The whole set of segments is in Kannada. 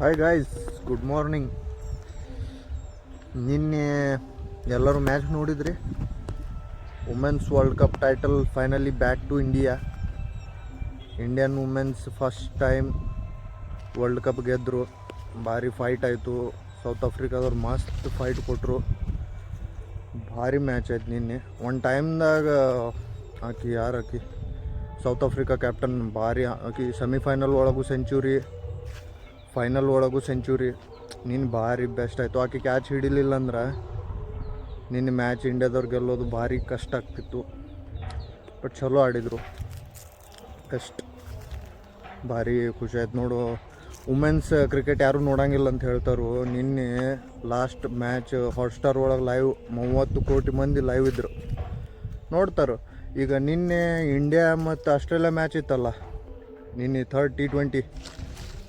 ಹಾಯ್ ಗಾಯ್ಸ್ ಗುಡ್ ಮಾರ್ನಿಂಗ್ ನಿನ್ನೆ ಎಲ್ಲರೂ ಮ್ಯಾಚ್ ನೋಡಿದ್ರಿ? Women's world cup title finally back to India Indian women's first time world cup ಗೆದ್ದರು ಭಾರಿ ಫೈಟ್ ಆಯಿತು. ಸೌತ್ ಆಫ್ರಿಕಾದವ್ರು ಮಸ್ತ್ ಫೈಟ್ ಕೊಟ್ಟರು ಭಾರಿ ಮ್ಯಾಚ್ ಆಯ್ತು ನಿನ್ನೆ. ಒಂದು ಟೈಮ್ದಾಗ ಆಕಿ ಯಾರು ಆಕಿ? ಸೌತ್ ಆಫ್ರಿಕಾ ಕ್ಯಾಪ್ಟನ್ ಭಾರಿ, ಆಕಿ ಸೆಮಿಫೈನಲ್ ಒಳಗೂ ಸೆಂಚುರಿ ಫೈನಲ್ ಒಳಗೂ ಸೆಂಚುರಿ ನೀನು ಭಾರಿ ಬೆಸ್ಟ್ ಆಯಿತು. ಆಕೆ ಕ್ಯಾಚ್ ಹಿಡಿಲಿಲ್ಲ ಅಂದ್ರೆ ನಿನ್ನ ಮ್ಯಾಚ್ ಇಂಡಿಯಾದವ್ರು ಗೆಲ್ಲೋದು ಭಾರಿ ಕಷ್ಟ ಆಗ್ತಿತ್ತು. ಬಟ್ ಚಲೋ ಆಡಿದರು. ಬೆಸ್ಟ್ ಭಾರಿ ಖುಷಿ ಆಯ್ತು. ನೋಡು ವುಮೆನ್ಸ್ ಕ್ರಿಕೆಟ್ ಯಾರೂ ನೋಡಂಗಿಲ್ಲ ಅಂತ ಹೇಳ್ತಾರು. ನಿನ್ನೆ ಲಾಸ್ಟ್ ಮ್ಯಾಚ್ ಹಾಟ್ಸ್ಟಾರ್ ಒಳಗೆ ಲೈವ್ ಮೂವತ್ತು ಕೋಟಿ ಮಂದಿ ಲೈವ್ ಇದ್ದರು ನೋಡ್ತಾರೆ. ಈಗ ನಿನ್ನೆ ಇಂಡಿಯಾ ಮತ್ತು ಆಸ್ಟ್ರೇಲಿಯಾ ಮ್ಯಾಚ್ ಇತ್ತಲ್ಲ? ನಿನ್ನೆ ಥರ್ಡ್ ಟಿ ಟ್ವೆಂಟಿ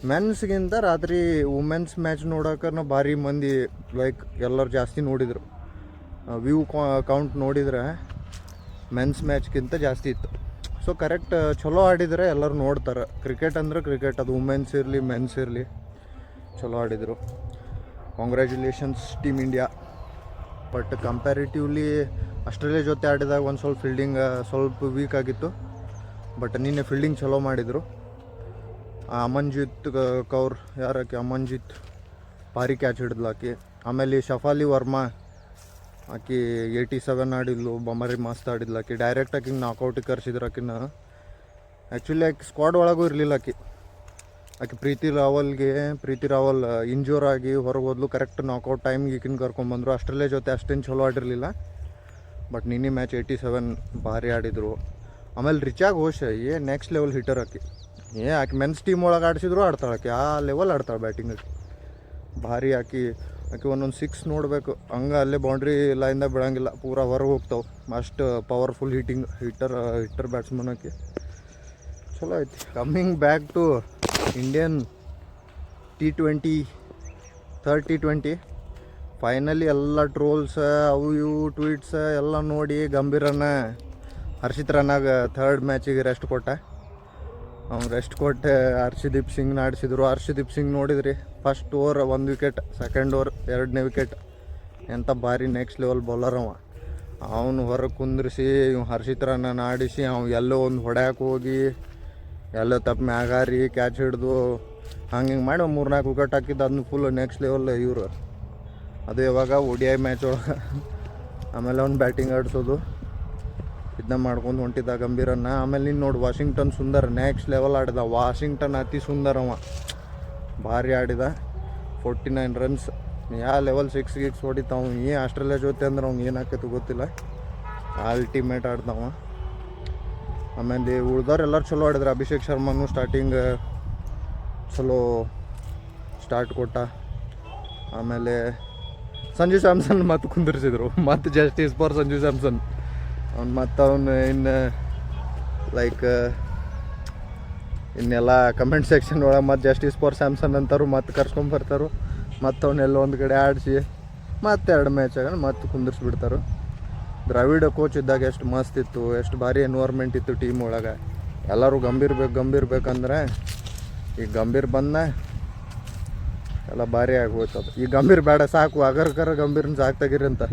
ಮೆನ್ಸ್ಗಿಂತ ರಾತ್ರಿ ವುಮೆನ್ಸ್ ಮ್ಯಾಚ್ ನೋಡೋಕೆ ಭಾರಿ ಮಂದಿ ಲೈಕ್ ಎಲ್ಲರೂ ಜಾಸ್ತಿ ನೋಡಿದರು. ವ್ಯೂ ಕೌಂಟ್ ನೋಡಿದ್ರೆ ಮೆನ್ಸ್ ಮ್ಯಾಚ್ಗಿಂತ ಜಾಸ್ತಿ ಇತ್ತು. ಸೊ ಕರೆಕ್ಟ್ ಚಲೋ ಆಡಿದರೆ ಎಲ್ಲರೂ ನೋಡ್ತಾರೆ. ಕ್ರಿಕೆಟ್ ಅಂದ್ರೆ ಕ್ರಿಕೆಟ್ ಅದು ವುಮೆನ್ಸ್ ಇರಲಿ ಮೆನ್ಸ್ ಇರಲಿ, ಚಲೋ ಆಡಿದರು. Congratulations team India but comparatively Australia ಜೊತೆ ಆಡಿದಾಗ ಒಂದು ಸ್ವಲ್ಪ ಫೀಲ್ಡಿಂಗ್ ಸ್ವಲ್ಪ ವೀಕ್ ಆಗಿತ್ತು. ಬಟ್ ನಿನ್ನೆ ಫೀಲ್ಡಿಂಗ್ ಚಲೋ ಮಾಡಿದರು. ಅಮನ್ಜಿತ್ ಕೌರ್, ಯಾರಕ್ಕೆ? ಅಮನ್ಜಿತ್ ಭಾರಿ ಕ್ಯಾಚ್ ಹಿಡಿದ್ಲು ಆಕಿ ಆಮೇಲೆ ಶಫಾಲಿ ವರ್ಮಾ ಆಕಿ ಏಯ್ಟಿ ಸೆವೆನ್ ಆಡಿದ್ಲು ಬೊಮ್ಮರಿ ಮಸ್ತ್ ಆಡಿದ್ಲು ಆಕಿ ಡೈರೆಕ್ಟ್ ಆಕಿಗೆ ನಾಕೌಟಿಗೆ ಕರ್ಸಿದ್ರು ಆಕಿನ ಆ್ಯಕ್ಚುಲಿ ಆಕೆ ಸ್ಕ್ವಾಡ್ ಒಳಗೂ ಇರಲಿಲ್ಲ ಆಕಿ. ಆಕೆ ಪ್ರೀತಿ ರಾವಲ್ಗೆ, ಪ್ರೀತಿ ರಾವಲ್ ಇಂಜೂರ್ ಆಗಿ ಹೊರಗೆ ಹೋದ್ಲು. ಕರೆಕ್ಟ್ ನಾಕೌಟ್ ಟೈಮ್ಗೆ ಈಕಿನ ಕರ್ಕೊಂಬಂದರು ಆಸ್ಟ್ರೇಲಿಯಾ ಜೊತೆ ಅಷ್ಟೇನು ಚಲೋ ಆಡಿರಲಿಲ್ಲ. ಬಟ್ ನಿನ್ನೆ ಮ್ಯಾಚ್ ಏಯ್ಟಿ ಸೆವೆನ್ ಭಾರಿ ಆಡಿದರು. ಆಮೇಲೆ ರಿಚಾಗ್ ಘೋಷ್ ಏ ನೆಕ್ಸ್ಟ್ ಲೆವೆಲ್ ಹಿಟರ್ ಆಕಿ. ಏ, ಆಕೆ ಮೆನ್ಸ್ ಟೀಮ್ ಒಳಗೆ ಆಡಿಸಿದ್ರು ಆಡ್ತಾಳೆ ಆಕೆ. ಆ ಲೆವೆಲ್ ಆಡ್ತಾಳೆ ಬ್ಯಾಟಿಂಗ್ ಆಕಿ ಭಾರಿ ಆಕಿ. ಆಕೆ ಒಂದೊಂದು ಸಿಕ್ಸ್ ನೋಡಬೇಕು. ಹಂಗೆ ಅಲ್ಲೇ ಬೌಂಡ್ರಿ ಲೈನ್ದಾಗ ಬಿಡೋಂಗಿಲ್ಲ. ಪೂರ ಹೊರಗೆ ಹೋಗ್ತಾವೆ. Must powerful hitting hitter hitter batsman ಆಕೆ. ಚಲೋ ಐತಿ. Coming back to Indian T twenty third T twenty finally ಎಲ್ಲ ಟ್ರೋಲ್ಸ್ ಅವು ಇವು ಟ್ವೀಟ್ಸ್ ಎಲ್ಲ ನೋಡಿ ಗಂಭೀರನ ಹರ್ಷಿತ್ ರನ್ನಾಗ ಥರ್ಡ್ ಮ್ಯಾಚಿಗೆ ರೆಸ್ಟ್ ಕೊಟ್ಟ. ಅವ್ನು ರೆಸ್ಟ್ ಕೊಟ್ಟೆ ಹರ್ಷದೀಪ್ ಸಿಂಗ್ನ ಆಡಿಸಿದ್ರು. ಹರ್ಷದೀಪ್ ಸಿಂಗ್ ನೋಡಿದ್ರಿ ಫಸ್ಟ್ ಓವರ್ ಒಂದು ವಿಕೆಟ್ ಸೆಕೆಂಡ್ ಓವರ್ ಎರಡನೇ ವಿಕೆಟ್ ಎಂಥ ಭಾರಿ ನೆಕ್ಸ್ಟ್ ಲೆವೆಲ್ ಬೌಲರ್ ಅವ. ಅವನು ಹೊರಗೆ ಕುಂದ್ರಿಸಿ ಇವ್ ಹರ್ಷಿತ್ ರನ್ನ ಆಡಿಸಿ, ಅವ್ನು ಎಲ್ಲೋ ಒಂದು ಹೊಡ್ಯಾಕೆ ಹೋಗಿ, ಎಲ್ಲ ತಪ್ಪು ಮ್ಯಾಗಾರಿ ಕ್ಯಾಚ್ ಹಿಡಿದು, ಹಂಗೆ ಹಿಂಗೆ ಮಾಡಿ ಮೂರು ಮೂರ್ನಾಲ್ಕು ವಿಕೆಟ್ ಹಾಕಿದ್ದು ಅದನ್ನ ಫುಲ್ ನೆಕ್ಸ್ಟ್ ಲೆವೆಲ್ ಇವರು. ಅದು ಯಾವಾಗ ಒ ಐ ಮ್ಯಾಚ್ ಒಳಗೆ. ಆಮೇಲೆ ಅವ್ನು ಬ್ಯಾಟಿಂಗ್ ಆಡಿಸೋದು. ಇದನ್ನ ಮಾಡ್ಕೊಂಡು ಹೊಂಟಿದ್ದ ಗಂಭೀರನ್ನ. ಆಮೇಲೆ ನೀನು ನೋಡಿ ವಾಷಿಂಗ್ಟನ್ ಸುಂದರ ನೆಕ್ಸ್ಟ್ ಲೆವೆಲ್ ಆಡಿದ. ವಾಷಿಂಗ್ಟನ್ ಅತಿ ಸುಂದರ ಅವ. ಭಾರಿ ಆಡಿದ. ಫೋರ್ಟಿ ನೈನ್ ರನ್ಸ್ ಯಾವ ಲೆವೆಲ್ ಸಿಕ್ಸ್ ಗಿಕ್ಸ್ ಹೊಡಿತಾವ ಏನು ಆಸ್ಟ್ರೇಲಿಯಾ ಜೊತೆ ಅಂದ್ರೆ ಅವ್ನು ಏನಾಕೈತೆ ಗೊತ್ತಿಲ್ಲ. ಅಲ್ಟಿಮೇಟ್ ಆಡ್ತಾವ ಆಮೇಲೆ ಉಳ್ದವ್ರು ಎಲ್ಲರೂ ಚಲೋ ಆಡಿದ್ರು. ಅಭಿಷೇಕ್ ಶರ್ಮನು ಸ್ಟಾರ್ಟಿಂಗ್ ಚಲೋ ಸ್ಟಾರ್ಟ್ ಕೊಟ್ಟ. ಆಮೇಲೆ ಸಂಜು ಸ್ಯಾಮ್ಸನ್ ಮತ್ತೆ ಕುಂದಿರ್ಸಿದ್ರು. ಮತ್ತು ಜಸ್ಟಿಸ್ ಫಾರ್ ಸಂಜು ಸ್ಯಾಮ್ಸನ್. ಅವ್ನು ಮತ್ತು ಅವನು ಇನ್ನು ಲೈಕ್ ಇನ್ನೆಲ್ಲ ಕಮೆಂಟ್ ಸೆಕ್ಷನ್ ಒಳಗೆ ಮತ್ತೆ ಜಸ್ಟಿಸ್ ಫಾರ್ ಸ್ಯಾಮ್ಸನ್ ಅಂತಾರು ಮತ್ತೆ ಕರ್ಸ್ಕೊಂಬರ್ತಾರು ಮತ್ತು ಅವನ್ನೆಲ್ಲ ಒಂದು ಕಡೆ ಆಡಿಸಿ, ಮತ್ತೆ ಎರಡು ಮ್ಯಾಚ್ ಆಗ ಮತ್ತೆ ಕುಂದಿರ್ಸ್ಬಿಡ್ತಾರೆ. ದ್ರಾವಿಡ ಕೋಚ್ ಇದ್ದಾಗ ಎಷ್ಟು ಮಸ್ತ್ ಇತ್ತು, ಎಷ್ಟು ಭಾರಿ ಎನ್ವೈರ್ಮೆಂಟ್ ಇತ್ತು ಟೀಮ್ ಒಳಗೆ. ಎಲ್ಲರೂ ಗಂಭೀರ್ ಬೇಕು, ಗಂಭೀರ್ ಬೇಕಂದ್ರೆ ಈಗ ಗಂಭೀರ್ ಬಂದ, ಎಲ್ಲ ಭಾರಿ ಆಗೋಯ್ತದ ಈ ಗಂಭೀರ್ ಬೇಡ ಸಾಕು, ಅಗರ್ಕರ ಗಂಭೀರ್ನ ಸಾಕು ತೆಗೀರಿ ಅಂತ.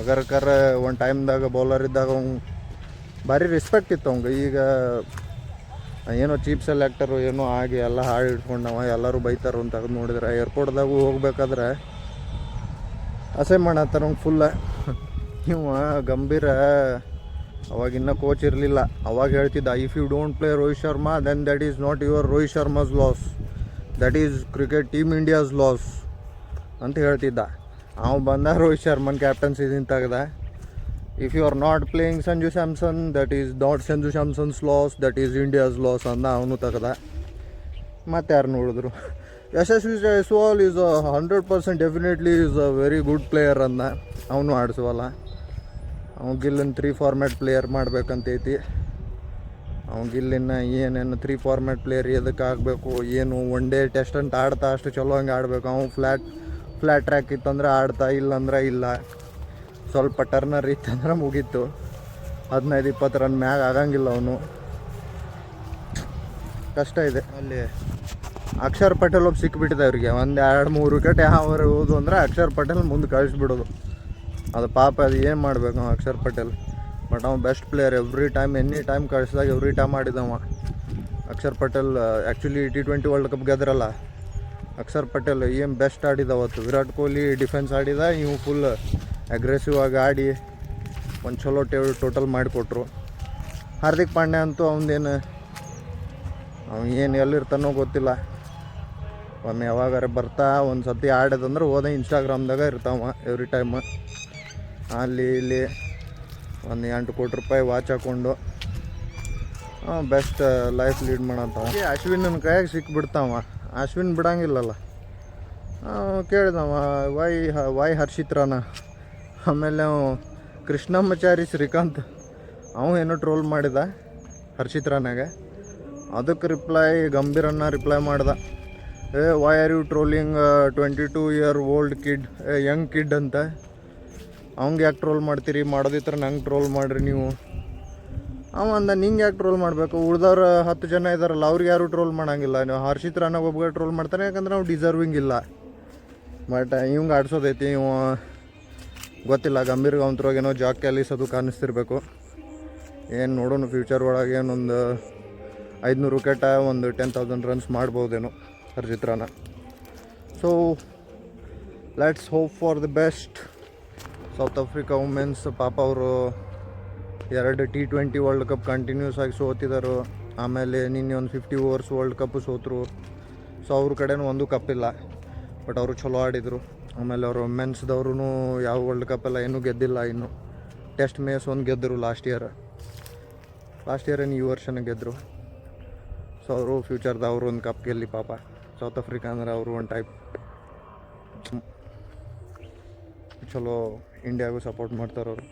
ಅಗರ್ಕರ ಒಂದು ಟೈಮ್ದಾಗ ಬೌಲರ್ ಇದ್ದಾಗ ಅವ್ನು ಭಾರಿ ರೆಸ್ಪೆಕ್ಟ್ ಇತ್ತು ಅವಂಗೆ ಈಗ ಏನೋ ಚೀಪ್ ಸೆಲೆಕ್ಟರು ಏನೋ ಆಗಿ ಎಲ್ಲ ಹಾಳು ಇಟ್ಕೊಂಡವ ಎಲ್ಲರೂ ಬೈತಾರು ಅಂತ ತೆಗೆದು ನೋಡಿದ್ರೆ. ಏರ್ಪೋರ್ಟ್ದಾಗೂ ಹೋಗ್ಬೇಕಾದ್ರೆ ಅಸೇ ಮಾಡತ್ತಾರ ಅವ್ನು ಫುಲ್ಲ ನೀವು ಗಂಭೀರ ಅವಾಗಿನ್ನ ಕೋಚ್ ಇರಲಿಲ್ಲ. ಅವಾಗ ಹೇಳ್ತಿದ್ದ if you don't play Rohit Sharma then that is not your Rohit Sharma's loss that is cricket team India's loss ಅಂತ ಹೇಳ್ತಿದ್ದ. ಅವ ಬಂದ ರೋಹಿತ್ ಶರ್ಮನ್ ಕ್ಯಾಪ್ಟನ್ಸಿದಿಂದ ತೆಗ್ದ. If you are not playing Sanju Samson that is not Sanju Samson's loss that is India's loss ಅಂದ ಅವನು ತೆಗ್ದ. ಮತ್ತೆ ಯಾರು ನೋಡಿದ್ರು? Yashasvi Jaiswal is a hundred percent definitely is a very good player ಅಂದ ಅವನು ಆಡಿಸುವಲ್ಲ. ಅವ್ನು ಗಿಲ್ಲಿನ ತ್ರೀ ಫಾರ್ಮ್ಯಾಟ್ ಪ್ಲೇಯರ್ ಮಾಡ್ಬೇಕಂತೈತಿ. ಅವ್ನು ಗಿಲ್ಲಿನ ಏನೇನು ತ್ರೀ ಫಾರ್ಮ್ಯಾಟ್ ಪ್ಲೇಯರ್ ಎದಕ್ಕೆ ಆಗಬೇಕು, ಏನು ಒನ್ ಡೇ ಟೆಸ್ಟ್ ಅಂತ ಆಡ್ತಾ ಅಷ್ಟು ಚಲೋ ಹಂಗೆ ಆಡಬೇಕು. ಅವ್ನು ಫ್ಲ್ಯಾಟ್ ಫ್ಲ್ಯಾಟ್ ಟ್ರ್ಯಾಕ್ ಇತ್ತಂದ್ರೆ ಆಡ್ತಾ ಇಲ್ಲಂದ್ರೆ ಇಲ್ಲ. ಸ್ವಲ್ಪ ಟರ್ನರ್ ಇತ್ತಂದ್ರೆ ಮುಗೀತು. ಹದಿನೈದು ಇಪ್ಪತ್ತು ರನ್ ಮ್ಯಾಗ ಆಗಂಗಿಲ್ಲ ಅವನು. ಕಷ್ಟ ಇದೆ. ಅಲ್ಲಿ ಅಕ್ಷರ್ ಪಟೇಲ್ ಒಬ್ಬ ಸಿಕ್ಕಿಬಿಟ್ಟಿದೆ ಅವ್ರಿಗೆ. ಒಂದು ಎರಡು ಮೂರು ವಿಕೆಟ್ ಯಾವ ಹೋದು ಅಂದರೆ ಅಕ್ಷರ್ ಪಟೇಲ್ ಮುಂದೆ ಕಳಿಸ್ಬಿಡೋದು. ಅದು ಪಾಪ ಅದು ಏನು ಮಾಡಬೇಕು ಅಕ್ಷರ್ ಪಟೇಲ್? ಬಟ್ ಅವ್ನು best player every time any time ಕಳಿಸಿದಾಗ every time ಆಡಿದವ. Akshar Patel actually T twenty world cup ಗೆದ್ರಲ್ಲ. Akshar Patel, ಏನು ಬೆಸ್ಟ್ ಆಡಿದ ಅವತ್ತು? ವಿರಾಟ್ ಕೊಹ್ಲಿ ಡಿಫೆನ್ಸ್ ಆಡಿದ ಇವು ಫುಲ್ ಅಗ್ರೆಸಿವ್ ಆಗಿ ಆಡಿ ಒಂದು ಚಲೋ ಟೇ ಟೋಟಲ್ ಮಾಡಿಕೊಟ್ರು. ಹಾರ್ದಿಕ್ ಪಾಂಡ್ಯ ಅಂತೂ ಅವನದೇನು, ಅವ್ನು ಏನು ಎಲ್ಲಿರ್ತಾನೋ ಗೊತ್ತಿಲ್ಲ. ಒಮ್ಮೆ ಯಾವಾಗಾರ ಬರ್ತಾ ಒಂದು ಸತಿ ಆಡೋದಂದ್ರೆ ಹೋದ ಇನ್ಸ್ಟಾಗ್ರಾಮ್ದಾಗ ಇರ್ತಾವ ಎವ್ರಿ ಟೈಮ್ ಅಲ್ಲಿ ಇಲ್ಲಿ ಒಂದು ಎಂಟು ಕೋಟಿ ರೂಪಾಯಿ ವಾಚ್ ಹಾಕ್ಕೊಂಡು ಬೆಸ್ಟ್ ಲೈಫ್ ಲೀಡ್ ಮಾಡಂತ ಅಶ್ವಿನ್ ನನ್ನ ಕೈಯಾಗ ಸಿಕ್ಬಿಡ್ತಾವ. ಅಶ್ವಿನ್ ಬಿಡಂಗಿಲ್ಲಲ್ಲ. ಕೇಳಿದವ, why why why Harshit Rana ಆಮೇಲೆ ಕೃಷ್ಣಮ್ಮಚಾರಿ ಶ್ರೀಕಾಂತ್, ಅವ ಏನೋ ಟ್ರೋಲ್ ಮಾಡಿದ ಹರ್ಷಿತ್ ರಾನಾಗ ಅದಕ್ಕೆ ರಿಪ್ಲೈ ಗಂಭೀರನ್ನ ರಿಪ್ಲೈ ಮಾಡ್ದ. Hey why are you trolling twenty two year old kid young kid ಅಂತ. ಅವಂಗೆ ಯಾಕೆ ಟ್ರೋಲ್ ಮಾಡ್ತೀರಿ? ಮಾಡೋದಿತ್ತರ ನಂಗೆ ಟ್ರೋಲ್ ಮಾಡಿರಿ ನೀವು. ಅವ ಅಂದ, ನಿಂಗೆ ಯಾಕೆ ಟ್ರೋಲ್ ಮಾಡಬೇಕು? ಉಳ್ದವ್ರು ಹತ್ತು ಜನ ಇದ್ದಾರಲ್ಲ ಅವ್ರಿಗೆ ಯಾರು ಟ್ರೋಲ್ ಮಾಡೋಂಗಿಲ್ಲ. ನೀವು ಹರ್ಷಿತ್ ರಾನಾಗ ಒಬ್ಬ ಟ್ರೋಲ್ ಮಾಡ್ತಾನೆ ಯಾಕಂದ್ರೆ ನಾವು ಡಿಸರ್ವಿಂಗ್ ಇಲ್ಲ. ಬಟ್ ಇವಂಗೆ ಆಡ್ಸೋದೈತಿ ಇವ ಗೊತ್ತಿಲ್ಲ, ಗಂಭೀರ್ ಏನೋ ಜಾಕ್ ಕ್ಯಾಲಿಸೋದು ಕಾಣಿಸ್ತಿರ್ಬೇಕು. ಏನು ನೋಡೋಣ ಫ್ಯೂಚರ್ ಒಳಗೆ ಏನೊಂದು ಐದುನೂರು ವಿಕೆಟ, ಒಂದು ten thousand runs ಮಾಡ್ಬೋದೇನೋ Harshit Rana so let's hope for the best South Africa women's ಪಾಪ ಅವರು ಎರಡು T twenty world cup continuous ಆಗಿ ಸೋತಿದ್ದಾರೆ ಆಮೇಲೆ ನಿನ್ನೆ ಒಂದು ಫಿಫ್ಟಿ ಓವರ್ಸ್ ವರ್ಲ್ಡ್ ಕಪ್ ಸೋತರು. ಸೊ ಅವ್ರ ಕಡೆನೂ ಒಂದು ಕಪ್ ಇಲ್ಲ. ಬಟ್ ಅವರು ಚಲೋ ಆಡಿದರು. ಆಮೇಲೆ ಅವರು ಮೆನ್ಸ್ದವ್ರೂ ಯಾವ ವರ್ಲ್ಡ್ ಕಪ್ ಎಲ್ಲ ಏನೂ ಗೆದ್ದಿಲ್ಲ ಇನ್ನು. ಟೆಸ್ಟ್ ಮೇಸ್ ಒಂದು ಗೆದ್ದರು ಲಾಸ್ಟ್ ಇಯರ್ ಲಾಸ್ಟ್ ಇಯರ್ ಏನು ಈ ವರ್ಷನೂ ಗೆದ್ದರು ಸೊ ಅವರು ಫ್ಯೂಚರ್ದ ಅವರು ಒಂದು ಕಪ್ ಗೆಲ್ಲಿ ಪಾಪ. ಸೌತ್ ಆಫ್ರಿಕಾ ಅಂದ್ರೆ ಅವರು ಒಂದು ಟೈಪ್ ಚಲೋ ಇಂಡಿಯಾಗೂ ಸಪೋರ್ಟ್ ಮಾಡ್ತಾರೆ ಅವರು.